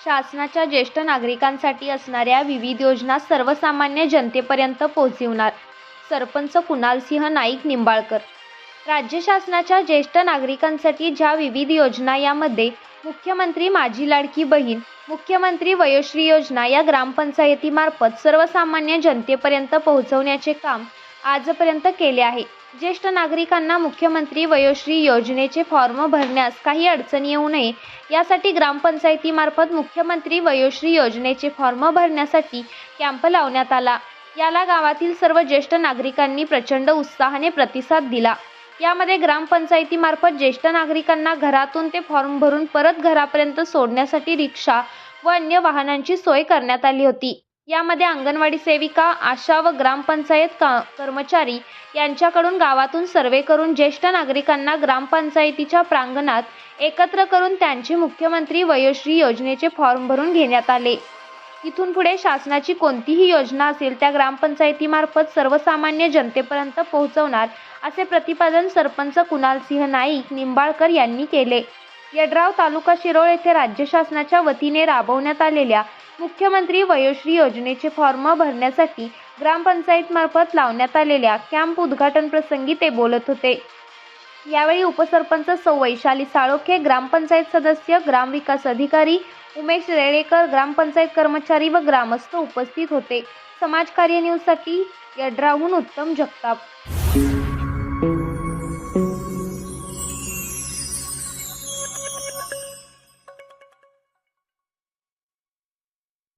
शासनाच्या ज्येष्ठ नागरिकांसाठी असणाऱ्या विविध योजना सर्वसामान्य जनतेपर्यंत पोहोचविणार. सरपंच कुणालसिंह नाईक निंबाळकर. राज्य शासनाच्या ज्येष्ठ नागरिकांसाठी ज्या विविध योजना यामध्ये मुख्यमंत्री माझी लाडकी बहीण मुख्यमंत्री वयोश्री योजना या ग्रामपंचायतीमार्फत सर्वसामान्य जनतेपर्यंत पोहोचवण्याचे काम आजपर्यंत केले आहे. ज्येष्ठ नागरिकांना मुख्यमंत्री वयोश्री योजनेचे फॉर्म भरण्यास काही अडचणी येऊ नये यासाठी ग्रामपंचायतीमार्फत मुख्यमंत्री वयोश्री योजनेचे फॉर्म भरण्यासाठी कॅम्प लावण्यात आला. याला गावातील सर्व ज्येष्ठ नागरिकांनी प्रचंड उत्साहाने प्रतिसाद दिला. यामध्ये ग्रामपंचायतीमार्फत ज्येष्ठ नागरिकांना घरातून ते फॉर्म भरून परत घरापर्यंत सोडण्यासाठी रिक्षा व अन्य वाहनांची सोय करण्यात आली होती. यामध्ये अंगणवाडी सेविका आशा व ग्रामपंचायत का कर्मचारी यांच्याकडून गावातून सर्वे करून ज्येष्ठ नागरिकांना ग्रामपंचायतीच्या प्रांगणात एकत्र करून त्यांचे मुख्यमंत्री वयोश्री योजनेचे फॉर्म भरून घेण्यात आले. इथून पुढे शासनाची कोणतीही योजना असेल त्या ग्रामपंचायतीमार्फत सर्वसामान्य जनतेपर्यंत पोहोचवणार असे प्रतिपादन सरपंच कुणालसिंह नाईक निंबाळकर यांनी केले. यड्राव तालुका शिरोळ येथे राज्य शासनाच्या वतीने राबवण्यात आलेल्या मुख्यमंत्री वयोश्री योजनेचे फॉर्म भरण्यासाठी ग्रामपंचायतमार्फत लावण्यात आलेल्या कॅम्प उद्घाटन प्रसंगी ते बोलत होते. यावेळी उपसरपंच सौ वैशाली साळोखे ग्रामपंचायत सदस्य ग्रामविकास अधिकारी उमेश रेळेकर ग्रामपंचायत कर्मचारी व ग्रामस्थ उपस्थित होते. समाजकार्य न्यूजसाठी यड्राहून उत्तम जगताप.